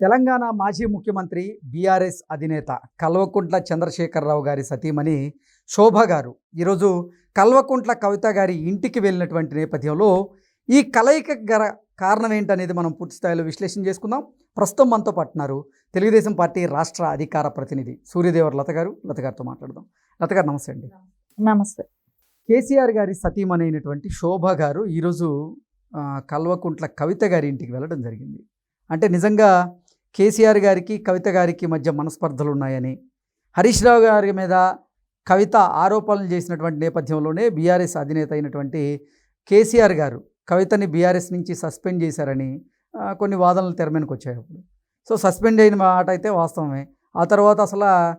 తెలంగాణ మాజీ ముఖ్యమంత్రి బీఆర్ఎస్ అధినేత కల్వకుంట్ల చంద్రశేఖరరావు గారి సతీమణి శోభ గారు ఈరోజు కల్వకుంట్ల కవిత గారి ఇంటికి వెళ్ళినటువంటి నేపథ్యంలో ఈ కలయిక గల కారణం ఏంటనేది మనం పూర్తి స్థాయిలో విశ్లేషణ చేసుకుందాం. ప్రస్తుతం మనతో పట్టున్నారు తెలుగుదేశం పార్టీ రాష్ట్ర అధికార ప్రతినిధి సూర్యదేవర్ లత గారు. లత గారితో మాట్లాడదాం. లత గారు నమస్తే అండి. నమస్తే. కేసీఆర్ గారి సతీమణి అయినటువంటి శోభ గారు ఈరోజు కల్వకుంట్ల కవిత గారి ఇంటికి వెళ్ళడం జరిగింది. అంటే నిజంగా కేసీఆర్ గారికి కవిత గారికి మధ్య మనస్పర్ధలు ఉన్నాయని హరీష్ రావు గారి మీద కవిత ఆరోపణలు చేసినటువంటి నేపథ్యంలోనే బీఆర్ఎస్ అధినేత అయినటువంటి కేసీఆర్ గారు కవితని బీఆర్ఎస్ నుంచి సస్పెండ్ చేశారని కొన్ని వాదనలు తెర వచ్చాయి అప్పుడు. సో సస్పెండ్ అయిన మాట అయితే వాస్తవమే. ఆ తర్వాత అసలు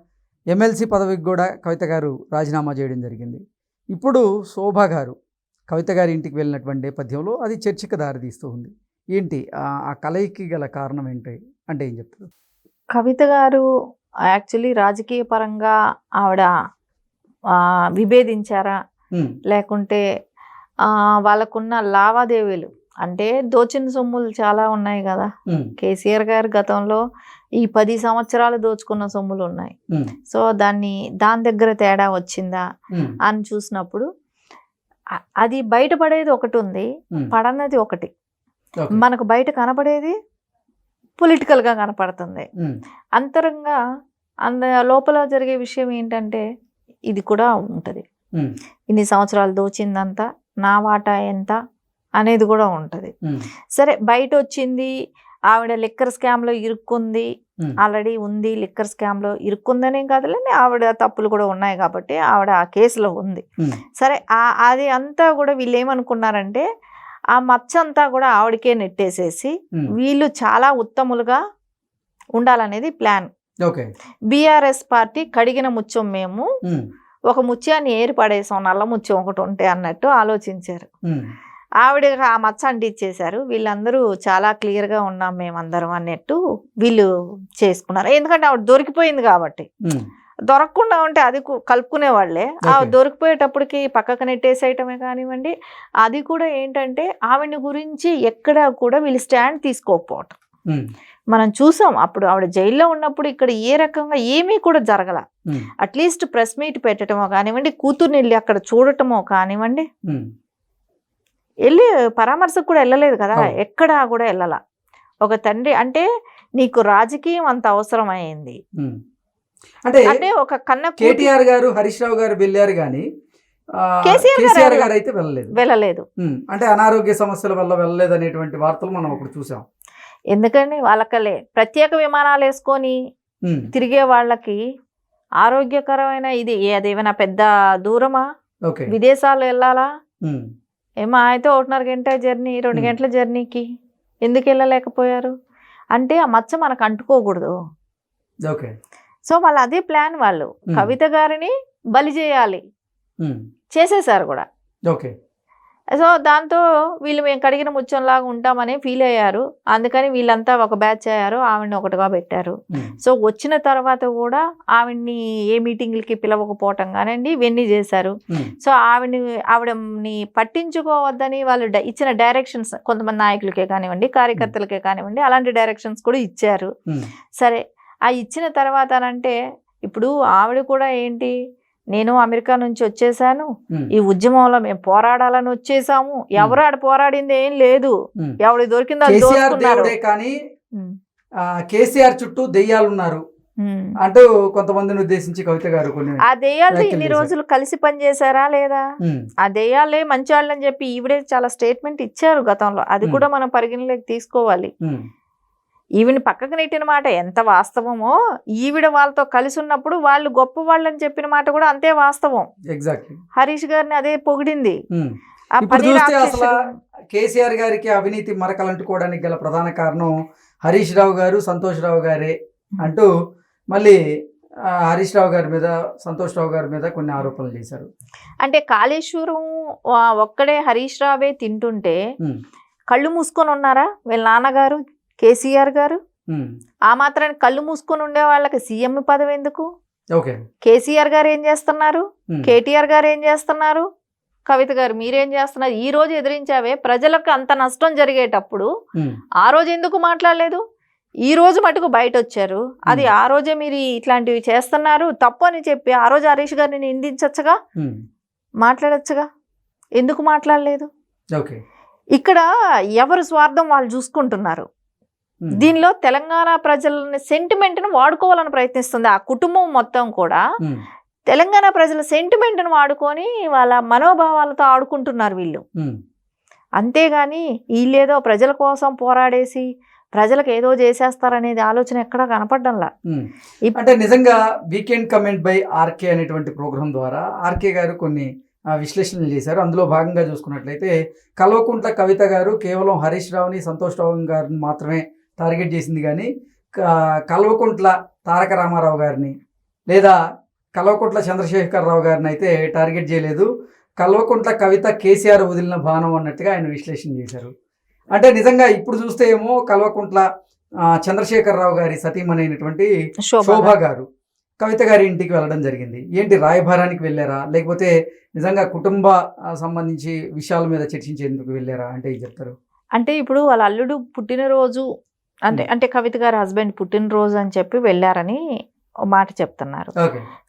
ఎమ్మెల్సీ పదవికి కూడా కవిత గారు రాజీనామా చేయడం జరిగింది. ఇప్పుడు శోభ గారు కవిత గారి ఇంటికి వెళ్ళినటువంటి నేపథ్యంలో అది చర్చకు దారితీస్తూ ఉంది. ఏంటి? ఆ కలయికి గల కారణం ఏంటి? అంటే ఏం చెప్తారు? కవిత గారు యాక్చువల్లీ రాజకీయ పరంగా ఆవిడ విభేదించారా? లేకుంటే వాళ్ళకున్న లావాదేవీలు అంటే దోచిన సొమ్ములు చాలా ఉన్నాయి కదా. కేసీఆర్ గారు గతంలో ఈ పది సంవత్సరాలు దోచుకున్న సొమ్ములు ఉన్నాయి. సో దాన్ని దాని దగ్గర తేడా వచ్చిందా? అని చూసినప్పుడు అది బయటపడేది ఒకటి ఉంది. పడన్నది ఒకటి. మనకు బయట కనపడేది పొలిటికల్గా కనపడుతుంది. అంతరంగా అంద లోపల జరిగే విషయం ఏంటంటే ఇది కూడా ఉంటుంది. ఇన్ని సంవత్సరాలు దోచిందంతా నా వాటా ఎంత అనేది కూడా ఉంటుంది. సరే బయట వచ్చింది ఆవిడ లిక్కర్ స్కామ్లో ఇరుక్కుంది ఆల్రెడీ ఉంది లిక్కర్ స్కామ్లో ఇరుక్కుందనే కాదులేండి ఆవిడ తప్పులు కూడా ఉన్నాయి కాబట్టి ఆవిడ ఆ కేసులో ఉంది. సరే అది అంతా కూడా వీళ్ళు ఏమనుకున్నారంటే ఆ మచ్చ అంతా కూడా ఆవిడకే నెట్టేసేసి ఉమ్, వీళ్ళు చాలా ఉత్తములుగా ఉండాలనేది ప్లాన్. ఓకే. బీఆర్ఎస్ పార్టీ కడిగిన ముత్యం మేము ఉమ్, ఒక ముత్యాన్ని ఏరి పడేసాం నల్ల ముత్యం ఒకటి ఉంటే అన్నట్టు ఆలోచించారు. ఉమ్, ఆవిడ ఆ మచ్చ అంటించేశారు వీళ్ళందరూ చాలా క్లియర్గా ఉన్నాం మేమందరం అన్నట్టు వీళ్ళు చేసుకున్నారు. ఎందుకంటే ఆవిడ దొరికిపోయింది కాబట్టి. దొరకకుండా ఉంటే అది కలుపుకునే వాళ్ళే ఆ. దొరికిపోయేటప్పటికి పక్కకు నెట్టేసేయటమే కానివ్వండి అది కూడా ఏంటంటే ఆవిడ గురించి ఎక్కడ కూడా వీళ్ళు స్టాండ్ తీసుకోకపోవటం. మనం చూసాం అప్పుడు ఆవిడ జైల్లో ఉన్నప్పుడు ఇక్కడ ఏ రకంగా ఏమీ కూడా జరగల. అట్లీస్ట్ ప్రెస్ మీట్ పెట్టడమో కానివ్వండి కూతుర్ని వెళ్ళి అక్కడ చూడటమో కానివ్వండి. వెళ్ళి పరామర్శకు కూడా వెళ్ళలేదు కదా. ఎక్కడా కూడా వెళ్ళాల. ఒక తండ్రి అంటే నీకు రాజకీయం అంత అవసరమైంది. అంటే అంటే ఒక కన్న కేటీఆర్ గారు హరీష్ రావు గారు వెళ్ళారు కానీ కేసీఆర్ గారు అయితే వెళ్ళలేదు. వెళ్ళలేదు. అంటే అనారోగ్య సమస్యల వల్ల వెళ్ళలేదు అనేటువంటి వార్తలు మనం అప్పుడు చూసాం. ఎందుకంటే వాళ్ళకలే ప్రత్యేక విమానాలు వేసుకొని తిరిగే వాళ్ళకి ఆరోగ్యకరమైన ఇది అదేమైనా పెద్ద దూరమా? విదేశాలు వెళ్ళాలా? ఏమో అయితే ఒకటిన్నర గంట జర్నీ రెండు. గంటల జర్నీకి ఎందుకు వెళ్ళలేకపోయారు? అంటే ఆ మచ్చ మనకు అంటుకోకూడదు. ఓకే. సో వాళ్ళు అదే ప్లాన్ వాళ్ళు. కవిత గారిని బలి చేయాలి. చేసేసారు కూడా. ఓకే. సో దాంతో వీళ్ళు మేము కడిగిన ముత్యంలాగా ఉంటామని ఫీల్ అయ్యారు. అందుకని వీళ్ళంతా ఒక బ్యాచ్ అయ్యారు. ఆవిడని ఒకటిగా పెట్టారు. సో వచ్చిన తర్వాత కూడా ఆవిడ్ని ఏ మీటింగ్లకి పిలవకపోవటం కానివ్వండి ఇవన్నీ చేశారు. సో ఆవిడని ఆవిడని పట్టించుకోవద్దని వాళ్ళు ఇచ్చిన డైరెక్షన్స్ కొంతమంది నాయకులకే కానివ్వండి కార్యకర్తలకే కానివ్వండి అలాంటి డైరెక్షన్స్ కూడా ఇచ్చారు. సరే ఆ ఇచ్చిన తర్వాత అంటే ఇప్పుడు ఆవిడ కూడా ఏంటి? నేను అమెరికా నుంచి వచ్చేసాను. ఈ ఉద్యమంలో మేము పోరాడాలని వచ్చేసాము. ఎవరు ఆడ పోరాడింది ఏం లేదు. ఎవడి దొరికిందో కానీ కేసీఆర్ చుట్టూ దెయ్యాలు ఉన్నారు. అంటూ కొంతమందిని ఉద్దేశించి కవిత గారు ఆ దెయ్యాలు ఇన్ని. రోజులు కలిసి పనిచేశారా లేదా? ఆ దెయ్యాలే మంచి వాళ్ళని చెప్పి ఈవిడే చాలా స్టేట్మెంట్ ఇచ్చారు గతంలో. అది. కూడా మనం పరిగణలోకి తీసుకోవాలి. ఈవిని పక్కకు నెట్టిన మాట ఎంత వాస్తవమో ఈవిడ వాళ్ళతో కలిసి ఉన్నప్పుడు వాళ్ళు గొప్ప వాళ్ళని చెప్పిన మాట కూడా అంతే వాస్తవం. ఎగ్జాక్ట్లీ హరీష్ గారిని అదే పొగిడింది. అసలు కేసీఆర్ గారికి అవినీతి మరకలు అంటుకోవడానికి గల ప్రధాన కారణం హరీష్ రావు గారు సంతోష్ రావు గారే అంటూ మళ్ళీ హరీష్ రావు గారి మీద సంతోష్ రావు గారి మీద కొన్ని ఆరోపణలు చేశారు. అంటే కాళేశ్వరం ఒక్కడే హరీష్ రావే తింటుంటే కళ్ళు మూసుకొని ఉన్నారా వీళ్ళ నాన్నగారు? కేసీఆర్ గారు? ఆ మాత్రానికి కళ్ళు మూసుకొని ఉండే వాళ్ళకి సీఎం పదవి ఎందుకు? కేసీఆర్ గారు ఏం చేస్తున్నారు? కేటీఆర్ గారు ఏం చేస్తున్నారు? కవిత గారు మీరేం చేస్తున్నారు? ఈ రోజు ఎదిరించావే. ప్రజలకు అంత నష్టం జరిగేటప్పుడు ఆ రోజు ఎందుకు మాట్లాడలేదు? ఈ రోజు మటుకు బయట వచ్చారు అది. ఆ రోజే మీరు ఇట్లాంటివి చేస్తున్నారు. తప్పు అని చెప్పి ఆ రోజు హరీష్ గారిని నిందించచ్చుగా? ఉమ్, మాట్లాడొచ్చుగా? ఎందుకు మాట్లాడలేదు? ఇక్కడ ఎవరు స్వార్థం వాళ్ళు చూసుకుంటున్నారు? దీనిలో తెలంగాణ ప్రజలని సెంటిమెంట్ను వాడుకోవాలని ప్రయత్నిస్తుంది. ఆ కుటుంబం మొత్తం కూడా తెలంగాణ ప్రజల సెంటిమెంట్ను వాడుకొని వాళ్ళ మనోభావాలతో ఆడుకుంటున్నారు వీళ్ళు. అంతేగాని వీళ్ళేదో ప్రజల కోసం పోరాడేసి ప్రజలకు ఏదో చేసేస్తారనేది ఆలోచన ఎక్కడ. ఇప్- అంటే నిజంగా వీకెండ్ కమెంట్ బై ఆర్కే అనేటువంటి ప్రోగ్రాం ద్వారా ఆర్కే గారు కొన్ని విశ్లేషణలు చేశారు. అందులో భాగంగా చూసుకున్నట్లయితే కల్వకుంట్ల కవిత గారు కేవలం హరీష్ రావుని సంతోష్ రావు గారిని మాత్రమే టార్గెట్ చేసింది కానీ కల్వకుంట్ల తారక రామారావు గారిని లేదా కల్వకుంట్ల చంద్రశేఖరరావు గారిని అయితే టార్గెట్ చేయలేదు. కల్వకుంట్ల కవిత కేసీఆర్ వదిలిన బాణం అన్నట్టుగా ఆయన విశ్లేషణ చేశారు. అంటే నిజంగా ఇప్పుడు చూస్తే ఏమో కల్వకుంట్ల చంద్రశేఖరరావు గారి సతీమణి అయినటువంటి శోభ గారు కవిత గారి ఇంటికి వెళ్ళడం జరిగింది. ఏంటి రాయభారానికి వెళ్ళారా? లేకపోతే నిజంగా కుటుంబ సంబంధించి విషయాల మీద చర్చించేందుకు వెళ్ళారా? అంటే ఏం చెప్తారు? అంటే ఇప్పుడు వాళ్ళ అల్లుడు పుట్టినరోజు అంటే. అంటే కవిత గారి హస్బెండ్ పుట్టినరోజు అని చెప్పి వెళ్ళారని మాట చెప్తున్నారు.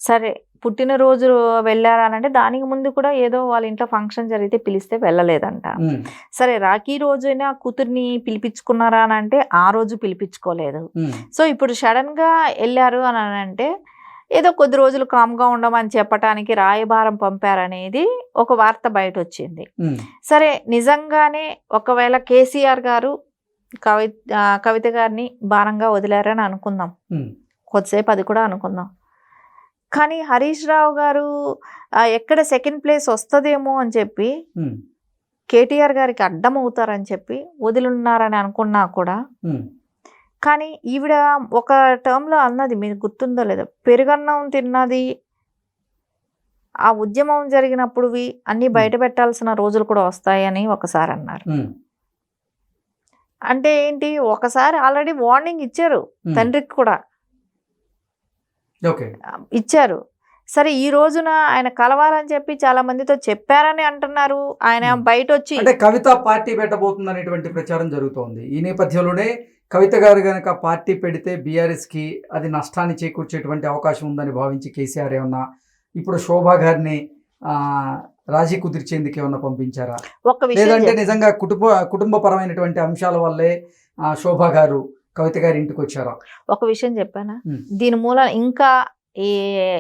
సరే పుట్టినరోజు వెళ్ళారనంటే దానికి ముందు కూడా ఏదో వాళ్ళ ఇంట్లో ఫంక్షన్ జరిగితే పిలిస్తే వెళ్ళలేదంట. సరే రాఖీ రోజైనా కూతుర్ని పిలిపించుకున్నారా అని అంటే ఆ రోజు పిలిపించుకోలేదు. సో ఇప్పుడు సడన్గా వెళ్ళారు అని అంటే ఏదో కొద్ది రోజులు కామ్గా ఉండమని చెప్పటానికి రాయబారం పంపారనేది ఒక వార్త బయట వచ్చింది సరే నిజంగానే ఒకవేళ కేసీఆర్ గారు కవి కవిత గారిని భారంగా వదిలారని అనుకుందాం. కొద్దిసేపు అది కూడా అనుకుందాం. కానీ హరీష్ రావు గారు ఎక్కడ సెకండ్ ప్లేస్ వస్తుందేమో అని చెప్పి కేటీఆర్ గారికి అడ్డం అవుతారని చెప్పి వదిలిన్నారని అనుకున్నా కూడా కానీ ఈవిడ ఒక టర్మ్లో అన్నది మీకు గుర్తుందో లేదో. పెరుగన్నం తిన్నది ఆ ఉద్యమం జరిగినప్పుడువి అన్ని బయట పెట్టాల్సిన రోజులు కూడా వస్తాయని ఒకసారి అన్నారు. అంటే ఏంటి? ఒకసారి ఆల్రెడీ వార్నింగ్ ఇచ్చారు తండ్రికి కూడా. ఓకే. ఇచ్చారు. సరే ఈ రోజున ఆయన కలవాలని చెప్పి చాలా మందితో చెప్పారని అంటున్నారు. ఆయన. బయట వచ్చి అంటే కవిత పార్టీ పెట్టబోతుంది అనేటువంటి ప్రచారం జరుగుతోంది. ఈ నేపథ్యంలోనే కవిత గారు గనక పార్టీ పెడితే బీఆర్ఎస్కి అది నష్టాన్ని చేకూర్చేటువంటి అవకాశం ఉందని భావించి కేసీఆర్ ఏమన్నా ఇప్పుడు శోభా గారిని ఆ, రాజీ కుదిర్చేందుకు ఏమన్నా పంపించారా? ఒక విషయం లేదంటే నిజంగా కుటుంబ కుటుంబపరమైనటువంటి అంశాల వల్లే ఆ, శోభా గారు కవిత గారి ఇంటికి వచ్చారా? ఒక విషయం చెప్పానా. దీని మూల ఇంకా ఈ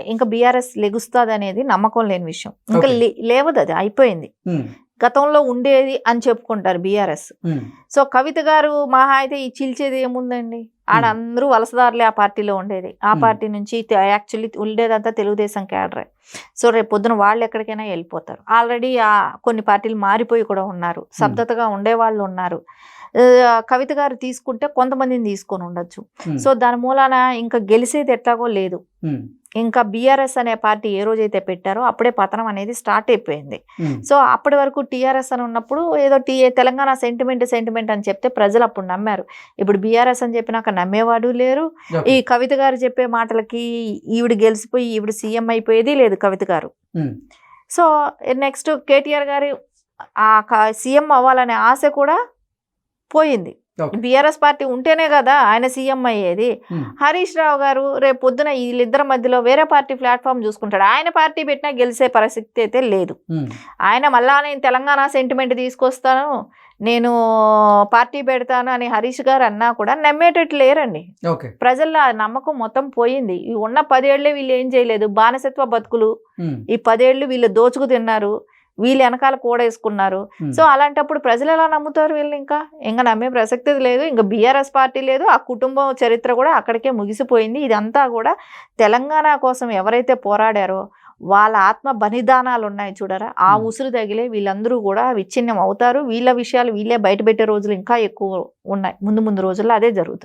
ఇంకా బీఆర్ఎస్ లెగుస్తుంది అనేది నమ్మకం లేని విషయం. ఇంకా లేవదు అది అయిపోయింది. గతంలో ఉండేది అని చెప్పుకుంటారు బీఆర్ఎస్. సో కవిత గారు మహా అయితే ఈ చీల్చేది ఏముందండి? ఆడ. అందరూ వలసదారులే ఆ పార్టీలో ఉండేది. ఆ. పార్టీ నుంచి యాక్చువల్లీ ఉండేదంతా తెలుగుదేశం క్యాడరే. సో రేపు పొద్దున వాళ్ళు ఎక్కడికైనా వెళ్ళిపోతారు. ఆల్రెడీ ఆ కొన్ని పార్టీలు మారిపోయి కూడా ఉన్నారు. శబ్దతగా ఉండేవాళ్ళు ఉన్నారు. కవిత గారు తీసుకుంటే కొంతమందిని తీసుకొని ఉండొచ్చు. సో దాని మూలాన ఇంకా గెలిచేది ఎట్లాగో లేదు. ఇంకా బీఆర్ఎస్ అనే పార్టీ ఏ రోజైతే పెట్టారో అప్పుడే పతనం అనేది స్టార్ట్ అయిపోయింది. సో అప్పటి వరకు టీఆర్ఎస్ అని ఉన్నప్పుడు ఏదో టీ తెలంగాణ సెంటిమెంట్ సెంటిమెంట్ అని చెప్తే ప్రజలు అప్పుడు నమ్మారు. ఇప్పుడు బీఆర్ఎస్ అని చెప్పినాక నమ్మేవాడు లేరు. ఈ కవిత గారు చెప్పే మాటలకి ఈవిడ గెలిచిపోయి ఈవిడ సీఎం అయిపోయేది లేదు కవిత గారు. సో నెక్స్ట్ కేటీఆర్ గారి ఆ సీఎం అవ్వాలనే ఆశ కూడా పోయింది. బీఆర్ఎస్ పార్టీ ఉంటేనే కదా ఆయన సీఎం అయ్యేది. హరీష్ రావు గారు రేపు పొద్దున వీళ్ళిద్దరి మధ్యలో వేరే పార్టీ ప్లాట్ఫామ్ చూసుకుంటాడు. ఆయన పార్టీ పెట్టినా గెలిచే పరిస్థితి అయితే లేదు. ఆయన మళ్ళా నేను తెలంగాణ సెంటిమెంట్ తీసుకొస్తాను నేను పార్టీ పెడతాను అని హరీష్ గారు అన్నా కూడా నమ్మేటట్టు లేరండి. ప్రజల్లో నమ్మకం మొత్తం పోయింది. ఈ ఉన్న పదేళ్ళే వీళ్ళు ఏం చేయలేదు. బానిసత్వ బతుకులు. ఈ పదేళ్ళు వీళ్ళు దోచుకు తిన్నారు. వీళ్ళు వెనకాల కూడేసుకున్నారు. సో అలాంటప్పుడు ప్రజలు ఎలా నమ్ముతారు వీళ్ళు ఇంకా ఇంకా నమ్మే ప్రసక్తి లేదు ఇంకా బీఆర్ఎస్ పార్టీ లేదు ఆ కుటుంబం చరిత్ర కూడా అక్కడికే ముగిసిపోయింది. ఇదంతా కూడా తెలంగాణ కోసం ఎవరైతే పోరాడారో వాళ్ళ ఆత్మ బలిదానాలు ఉన్నాయి చూడరా? ఆ. ఉసురు తగిలే వీళ్ళందరూ కూడా విచ్ఛిన్నం అవుతారు వీళ్ళ విషయాలు వీళ్ళే బయటపెట్టే రోజులు ఇంకా ఎక్కువ ఉన్నాయి. ముందు ముందు రోజుల్లో అదే జరుగుతుంది.